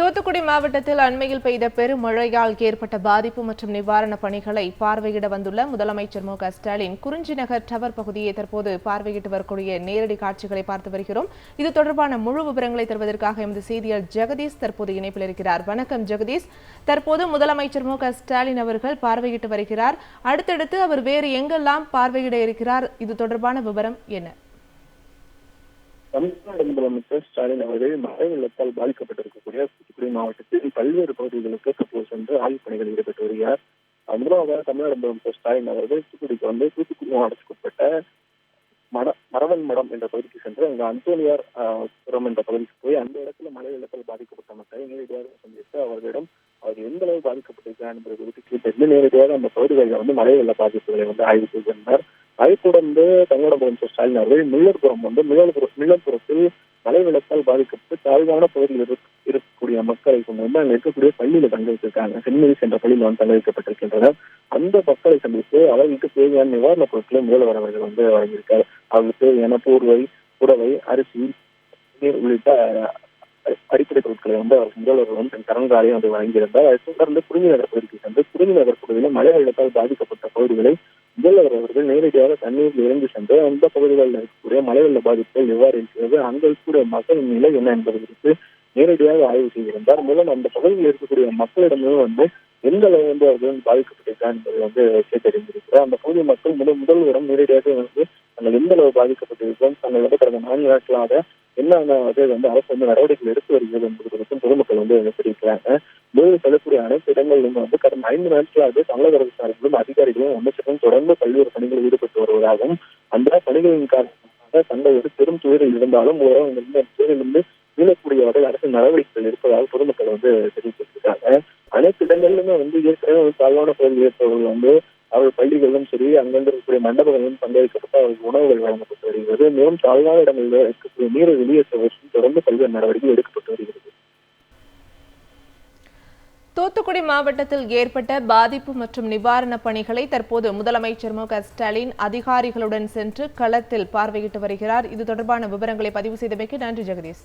தூத்துக்குடி மாவட்டத்தில் அண்மையில் பெய்த பெருமழையால் ஏற்பட்ட பாதிப்பு மற்றும் நிவாரணப் பணிகளை பார்வையிட வந்துள்ள முதலமைச்சர் மு க ஸ்டாலின் குறிஞ்சி நகர் டவர் பகுதியை தற்போது பார்வையிட்டு வரக்கூடிய நேரடி காட்சிகளை பார்த்து வருகிறோம். இது தொடர்பான முழு விவரங்களை தருவதற்காக எமது செய்தியாளர் ஜெகதீஷ் தற்போது இணைப்பில் இருக்கிறார். வணக்கம் ஜெகதீஷ். தற்போது முதலமைச்சர் மு க ஸ்டாலின் அவர்கள் பார்வையிட்டு வருகிறார். அடுத்தடுத்து அவர் வேறு எங்கெல்லாம் பார்வையிட இருக்கிறார்? இது தொடர்பான விவரம் என்ன? தமிழ்நாடு முதலமைச்சர் ஸ்டாலின் அவர்கள் மழை வெள்ளத்தால் பாதிக்கப்பட்டிருக்கக்கூடிய தூத்துக்குடி மாவட்டத்தில் பல்வேறு பகுதிகளுக்கு தற்போது சென்று ஆய்வுப் பணிகள் ஈடுபட்டு வருகிறார். அஹ் தமிழ்நாடு முதலமைச்சர் ஸ்டாலின் அவர்கள் தூத்துக்குடிக்கு வந்து தூத்துக்குடி மாவட்டத்துக்குட்பட்ட மட மரவன் மடம் என்ற பகுதிக்கு சென்று அங்கு அந்தோனியார் புறம் என்ற பகுதிக்கு போய் அந்த இடத்துல மழை வெள்ளத்தால் பாதிக்கப்பட்ட மக்களை நேரடியாக சந்தித்து அவர்களிடம் அவர் எந்த அளவு பாதிக்கப்பட்டிருக்கிறார் என்பது குறித்து கேட்டறிந்து நேரடியாக அந்த பகுதிகளில் வந்து மழை வெள்ள பாதிப்புகளை வந்து ஆய்வு செய்திருந்தார். அதை தொடர்ந்து தமிழக முதலமைச்சர் ஸ்டாலின் அவர்கள் மில்லர்புரம் வந்து மில்லர்புரம் மில்லர்புரத்தில் மழை வெள்ளத்தால் பாதிக்கப்பட்டு தாழ்வான பகுதியில் இருக்கக்கூடிய மக்களை கொண்டு வந்து அங்க இருக்கக்கூடிய பள்ளியில தங்க வச்சிருக்காங்க சென்னிஸ் சென்ற பள்ளியில் வந்து தங்க வைக்கப்பட்டிருக்கின்றனர். அந்த மக்களை சந்தித்து அவர்களுக்கு தேவையான நிவாரணப் பொருட்களை முதல்வர் அவர்கள் வந்து வழங்கியிருக்கார். அவர்களுக்கு தேவையான போர்வை புடவை அரிசி நீர் உள்ளிட்ட அடிப்படை பொருட்களை வந்து அவர் முதல்வர் வந்து தன் கடன்காரையும் வந்து வழங்கியிருந்தார். அதை தொடர்ந்து குறிஞ்சி நகர் பகுதிக்கு சென்று குறிஞ்சி நகர் பகுதியில் மழை வெள்ளத்தால் பாதிக்கப்பட்ட பகுதிகளை முதல்வர் அவர்கள் நேரடியாக தண்ணீரில் இறங்கி சென்று அந்த பகுதிகளில் இருக்கக்கூடிய மழை வெள்ள பாதிப்புகள் எவ்வாறு இருக்கிறது அங்க இருக்கக்கூடிய மக்களின் நிலை என்ன என்பது குறித்து நேரடியாக ஆய்வு செய்திருந்தார். மூலம் அந்த பகுதியில் இருக்கக்கூடிய மக்களிடமே வந்து எந்த வந்து அவர்கள் பாதிக்கப்பட்டிருக்கா என்பது என்பதை வந்து கேட்டறிந்திருக்கிறார். அந்த பகுதி மக்கள் முதல் முதல்வரிடம் நேரடியாக வந்து நாங்கள் எந்த அளவு பாதிக்கப்பட்டிருக்கிறோம் தங்கள் வந்து கடந்த நான்கு நாட்களாக என்னென்ன வந்து வந்து அரசு வந்து நடவடிக்கைகள் எடுத்து வருகிறது என்பது குறித்தும் பொதுமக்கள் வந்து தெரிவிக்கிறாங்க. முதல் செல்லக்கூடிய அனைத்து இடங்களிலும் வந்து கடந்த ஐந்து நாட்களாக தமிழக அரசு சார்பிலும் அதிகாரிகளும் அமைச்சரும் தொடர்ந்து பல்வேறு பணிகளில் ஈடுபட்டு வருவதாகவும் அந்த பணிகளின் காரணமாக தங்கள் ஒரு பெரும் துயரில் இருந்தாலும் ஒரு அந்த துயரிலிருந்து மீளக்கூடிய வகையில் அரசு நடவடிக்கைகள் இருப்பதாக பொதுமக்கள் வந்து தெரிவித்திருக்கிறாங்க. இடங்கள்லுமே வந்து ஏற்கனவே ஒரு தாழ்வான பகுதியில் இருப்பவர்கள் வந்து அவர்கள் பள்ளிகளிலும் சரி அங்கிருந்து இருக்கக்கூடிய மண்டபங்களிலும் பங்கேற்கப்பட்டு அவர்களுக்கு உணவுகள் வழங்கப்பட்டு வருகிறது. மேலும் தாழ்வான இடங்களில் இருக்கக்கூடிய நீரை வெளியேற்றுவதற்கும் தொடர்ந்து பல்வேறு நடவடிக்கை எடுக்கப்பட்டு வருகிறது. தூத்துக்குடி மாவட்டத்தில் ஏற்பட்ட பாதிப்பு மற்றும் நிவாரணப் பணிகளை தற்போது முதலமைச்சர் மு க ஸ்டாலின் அதிகாரிகளுடன் சென்று களத்தில் பார்வையிட்டு வருகிறார். இது தொடர்பான விவரங்களை பதிவு செய்தமைக்கு நன்றி ஜெகதீஷ்.